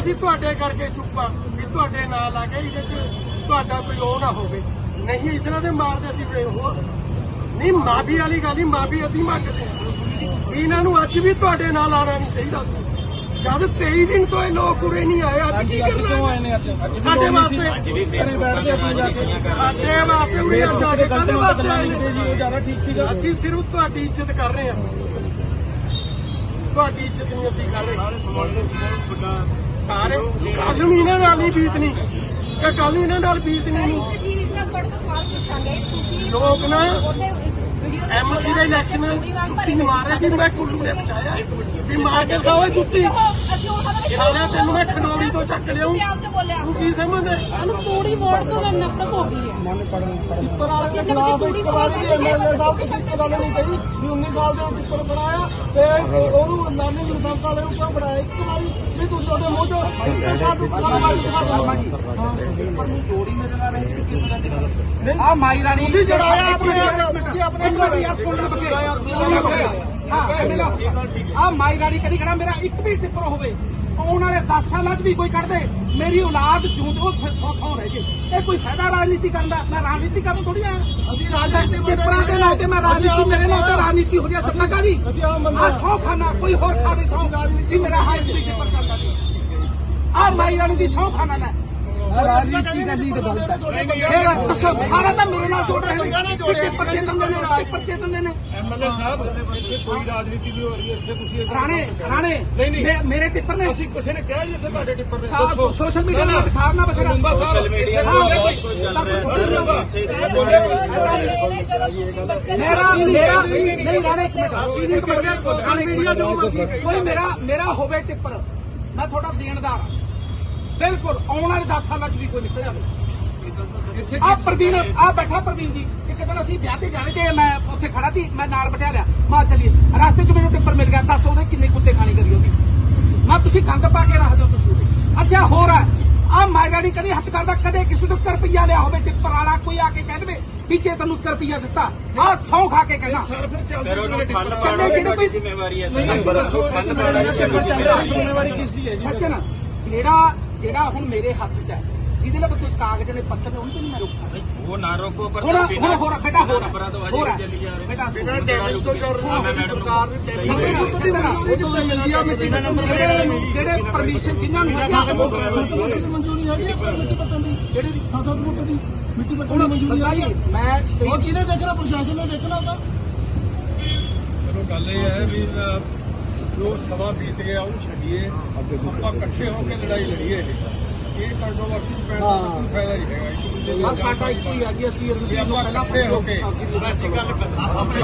ਅਸੀਂ ਤੁਹਾਡੇ ਕਰਕੇ ਚੁੱਪਾ ਵੀ ਤੁਹਾਡੇ ਨਾਲ ਆ ਗਏ ਇਹਦੇ ਚ ਤੁਹਾਡਾ ਕੋਈ ਉਹ ਨਾ ਹੋਵੇ। ਨਹੀਂ ਇਸ ਤਰ੍ਹਾਂ ਦੇ ਮਾਰਦੇ ਅਸੀਂ ਵੇ ਹੋਰ। ਨਹੀਂ ਮਾਫੀ ਵਾਲੀ ਗੱਲ ਹੀ ਮਾਫੀ ਅਸੀਂ ਮੰਗਦੇ ਹਾਂ। ਵੀ ਇਹਨਾਂ ਨੂੰ ਅੱਜ ਵੀ ਤੁਹਾਡੇ ਨਾਲ ਆਉਣਾ ਨਹੀਂ ਚਾਹੀਦਾ ਸੀ। ਜਦ 23 ਦਿਨ ਤੋਂ ਇਹ ਲੋਕ ਉਰੇ ਨਹੀਂ ਆਏ ਅੱਜ ਕੀ ਕਰਨਾ ਸਾਡੇ। ਵਾਸਤੇ ਅੱਜ ਵੀ ਬੈਠਦੇ ਆਪਾਂ ਜਾ ਕੇ। ਸਾਡੇ ਵਾਸਤੇ ਉਰੇ ਕੇ ਕਾਹਦੇ ਵਾਸਤੇ ਆਏ ਨੇ? ਜੀ ਉਹ ਜ਼ਿਆਦਾ ਠੀਕ ਸੀਗਾ। ਅਸੀਂ ਸਿਰਫ ਤੁਹਾਡੀ ਇੱਜ਼ਤ ਕਰ ਰਹੇ ਹਾਂ। ਤੁਹਾਡੀ ਇੱਜ਼ਤ ਨਹੀਂ ਅਸੀਂ ਕਰ ਰਹੇ। ਸਾਰੇ। ਕੱਲ ਨੂੰ ਇਹਨਾਂ ਨਾਲ ਨਹੀਂ ਬੀਤਣੀ। ਕਿ ਕੱਲ ਨੂੰ ਇਹਨਾਂ ਨਾਲ ਬੀਤਣੀ ਨਹੀਂ। ਇੱਕ ਚੀਜ਼ ਦਾ ਤੋਂ ਸਵਾਲ ਪੁੱਛਾਂਗੇ। ਤੁਸੀਂ ਲੋਕ ਨਾ ਐਮਸੀ ਦੇ ਇਲੈਕਸ਼ਨ ਛੁੱਟੀ ਮਾਰੇ ਕਿ ਮੈਂ ਕੁੱਲੂ ਨੇ ਬਚਾਇਆ। ਵੀ ਮਾਰ ਕੇ ਉਹ ਸਾਡਾ ਸਾਲਿਆ ਤੈਨੂੰ ਮੈਂ ਖਨੌਰੀ ਤੋਂ ਚੱਕ ਲਿਆਉਂ ਬੋਲਿਆ। ਕੀ ਸਮਝਦਾ? ਸਾਨੂੰ ਤੂੜੀ ਵੋਟ ਤੋਂ ਤਾਂ ਨਫ਼ਰਤ ਹੋ ਗਈ ਹੈ। ਟਿੱਪਰ ਵਾਲੇ ਦੇ ਖਿਲਾਫ ਇੱਕ ਵਾਰ ਵੀ ਐਮਐਲਏ ਸਾਹਿਬ ਤੁਸੀਂ ਇੱਕ ਗੱਲ ਨਹੀਂ ਕਹੀ। ਵੀ 19 ਸਾਲ ਦੇ ਨੂੰ ਟਿੱਪਰ ਬਣਾਇਆ ਤੇ ਉਹਨੂੰ ਲਾਨੇ ਲਾਇਸੈਂਸ ਵਾਲੇ ਨੂੰ ਕਿਉਂ ਬਣਾਇਆ? ਇੱਕ ਵਾਰੀ ਵੀ ਤੁਸੀਂ ਉਹਦੇ ਮੂੰਹ ਚ ਇੱਕ ਸਾਲ ਤੋਂ ਸਾਨੂੰ ਵਾਰੀ ਦਿਖਾ ਦਿਓ ਆ ਮਾਈ ਰਾਣੀ ਤੁਸੀਂ ਜੜਾਇਆ ਆਪਣੇ ਆਪ ਤੁਸੀਂ ਆਪਣੇ ਮਿੰਟ ਯਾਰ ਸੁਣ ਲੈ ਬੱਕੇ ਆ ਮਾਈ ਰਾਣੀ ਕਦੀ ਖੜਾ ਮੇਰਾ ਇੱਕ ਵੀ ਟਿੱਪਰ ਹੋਵੇ। ਆਉਣ ਵਾਲੇ 10 ਸਾਲਾਂ 'ਚ ਵੀ ਕੋਈ ਕੱਢ ਦੇ। ਮੇਰੀ ਔਲਾਦ ਉਹ ਸੌਖਾ ਰਹਿ ਜੇ ਇਹ ਕੋਈ ਫਾਇਦਾ ਰਾਜਨੀਤੀ ਕਰਨ ਦਾ? ਮੈਂ ਰਾਜਨੀਤੀ ਕਰਨ ਥੋੜੀ ਆ ਅਸੀਂ ਰਾਜਨੀਤੀ ਟਿੱਪਰਾਂ ਦੇ ਨਾਂ ਤੇ ਮੈਂ ਰਾਜਨੀਤੀ ਮੇਰੇ ਨਾਲ ਤਾਂ ਰਾਜਨੀਤੀ ਹੋ ਰਹੀ ਕਾ ਜੀ ਅਸੀਂ ਆਮ ਬੰਦੇ ਆ। ਸੌ ਖਾਨਾ ਕੋਈ ਹੋਰ ਖਾਵੇ ਸੌ। ਰਾਜਨੀਤੀ ਮੇਰਾ ਹਾਈ ਜੀ ਟਿੱਪਰ ਚੱਲਦਾ ਆ ਮਾਈ ਰਾਣੀ ਦੀ ਸੌ ਖਾਨਾ ਲੈ। ਰਾਜਨੀਤੀ ਦਾ ਲੀਡ ਬਦਲਦਾ ਫਿਰ ਦੱਸੋ ਸਾਰਾ ਤਾਂ ਮੇਰੇ ਨਾਲ ਜੋੜ ਰਹੇ ਨੇ। ਟਿੱਪਰ ਚੇਤਨ ਦੇ ਨੇ ਟਿੱਪਰ ਚੇਤਨ ਦੇ ਨੇ। ਐਮਐਲਏ ਸਾਹਿਬ ਇੱਥੇ ਕੋਈ ਰਾਜਨੀਤੀ ਵੀ ਹੋ ਰਹੀ ਹੈ ਇੱਥੇ ਤੁਸੀਂ ਰਾਣੇ ਰਾਣੇ ਨਹੀਂ, ਨਹੀਂ। ਮੇ- ਮੇਰੇ ਟਿੱਪਰ ਨੇ। ਅਸੀਂ ਕਿਸੇ ਨੇ ਕਿਹਾ ਜੀ ਇੱਥੇ ਤੁਹਾਡੇ ਟਿੱਪਰ ਨੇ ਸਾਹ ਸੋਸ਼ਲ ਮੀਡੀਆ ਤੇ ਦਿਖਾਉਣਾ ਬਥੇਰਾ। ਰੁੰਬਾ ਸਾਹਿਬ ਸੋਸ਼ਲ ਮੀਡੀਆ ਤੇ ਬਹੁਤ ਕੁਝ ਚੱਲ ਮੇਰਾ ਮੇਰਾ ਨਹੀਂ ਰਾਣੇ ਇੱਕ ਮਿੰਟ। ਇੱਕ ਮਿੰਟ ਸੋਸ਼ਲ ਮੀਡੀਆ ਕੋਈ ਮੇਰਾ ਮੇਰਾ ਹੋਵੇ ਟਿੱਪਰ। ਮੈਂ ਤੁਹਾਡਾ ਦੇਣਦਾਰ। ਹਾਂ। ਬਿਲਕੁਲ ਆਉਣ ਵਾਲੇ 10 ਸਾਲਾਂ 'ਚ ਵੀ ਕੋਈ ਨਿਕਲ ਜਾਵੇ। ਆ ਪ੍ਰਵੀਨ ਆ ਬੈਠਾ ਪ੍ਰਵੀਨ ਜੀ ਇੱਕ ਦਿਨ ਅਸੀਂ ਵਿਆਹ ਤੇ ਜਾਣੇ ਤੇ ਮੈਂ ਉੱਥੇ ਖੜਾ ਸੀ ਮੈਂ ਨਾਲ ਬਿਠਾ ਲਿਆ। ਮਾਂ ਚਲੀਏ ਰਸਤੇ 'ਚ ਮੈਨੂੰ ਟਿੱਪਰ ਮਿਲ ਗਿਆ ਦੱਸ ਉਹਦੇ ਕਿੰਨੇ ਕੁੱਤੇ ਖਾਣੀ ਕਰੀ ਉਹਦੀ। ਮੈਂ ਤੁਸੀਂ ਗੰਦ ਪਾ ਕੇ ਰੱਖ ਦਿਓ ਤੁਸੀਂ ਉਹਦੇ। ਅੱਛਾ ਹੋਰ ਹੈ ਆ ਮਾਇਰਾ ਨਹੀਂ ਕਦੀ ਹੱਥ ਕਰਦਾ ਕਦੇ ਕਿਸੇ ਤੋਂ 1 ਰੁਪਿਆ ਲਿਆ ਹੋਵੇ ਟਿੱਪਰ ਵਾਲਾ ਕੋਈ ਆ ਕੇ ਕਹਿ ਦੇਵੇ ਪਿੱਛੇ ਤੈਨੂੰ 1 ਰੁਪਿਆ ਦਿੱਤਾ। ਆ ਸੌ ਖਾ ਕੇ ਕਹਿਣਾ ਸਰ ਫਿਰ ਚੱਲਦੇ ਜਿਹੜੇ ਕੋਈ ਜ਼ਿੰਮੇਵਾਰੀ ਹੈ ਸਰ। ਫੰਡ ਜ਼ਿੰਮੇਵਾਰੀ ਕਿਸ ਦੀ ਹੈ ਜੀ? ਸੱਚਨ ਜਿਹੜਾ ਜਿਹੜਾ ਹੁਣ ਮੇਰੇ ਹੱਥ 'ਚ ਹੈ ਜਿਹਦੇ ਨਾਲ ਕੋਈ ਕਾਗਜ਼ ਨੇ ਪੱਤਰ ਨੇ ਉਹਨੂੰ ਤਾਂ ਨਹੀਂ ਮੈਂ ਰੋਕ ਸਕਦਾ। ਉਹ ਨਾ ਰੋਕੋ ਪਰ ਹੁਣ ਹੁਣ ਹੋਰ ਬੇਟਾ ਹੋਰ ਤੋਂ ਹੋਰ ਅਜੇ ਚੱਲੀ ਜਾ ਰਹੇ। ਬੇਟਾ ਬਿਨਾਂ ਡੈਮੇਜ ਤੋਂ ਕਰ ਹਾਂ, ਮੈਂ ਮੈਡਮ ਨੂੰ ਸਾਡੇ ਨਾਲ ਉੱਤੇ ਦੀ ਮਨਜ਼ੂਰੀ ਕਿੱਥੇ ਮਿਲਦੀ ਆ ਮਿੱਟੀ ਜਿਹੜੇ ਜਿਹੜੇ ਪਰਮਿਸ਼ਨ ਜਿਨ੍ਹਾਂ ਨੂੰ ਸੱਤ ਫੁੱਟ ਦੀ ਮਨਜ਼ੂਰੀ ਹੈਗੀ ਹੈ ਪਰ ਮਿੱਟੀ ਪੱਟਣ ਦੀ। ਜਿਹੜੀ ਦੀ ਸੱਤ ਸੱਤ ਫੁੱਟ ਦੀ ਮਿੱਟੀ ਪੱਟਣ ਦੀ ਮਨਜ਼ੂਰੀ ਹੈਗੀ ਹੈ ਮੈਂ ਉਹ ਕਿਹਨੇ ਦੇਖਣਾ? ਪ੍ਰਸ਼ਾਸਨ ਨੇ ਦੇਖਣਾ ਉਹ ਤਾਂ? ਚਲੋ ਗੱਲ ਇਹ ਹੈ ਵੀ ਜੋ ਸਮਾਂ ਬੀਤ ਗਿਆ ਉਹਨੂੰ ਛੱਡੀਏ ਆਪਾਂ ਇਕੱਠੇ ਹੋ ਕੇ ਲੜਾਈ ਲੜੀਏ ਇਹ ਕੰਟਰੋਵਰਸੀ ਪੈਣ ਦਾ ਕੋਈ ਫਾਇਦਾ ਨਹੀਂ ਹੈਗਾ ਇੱਕ ਦੂਜੇ ਦੇ ਹਾਂ ਸਾਡਾ ਇੱਕੋ ਹੀ ਆ ਜੀ ਅਸੀਂ ਵੀ ਆਪਾਂ ਇਕੱਠੇ ਹੋ ਕੇ ਅਸੀਂ ਗੱਲ ਆਪਣੇ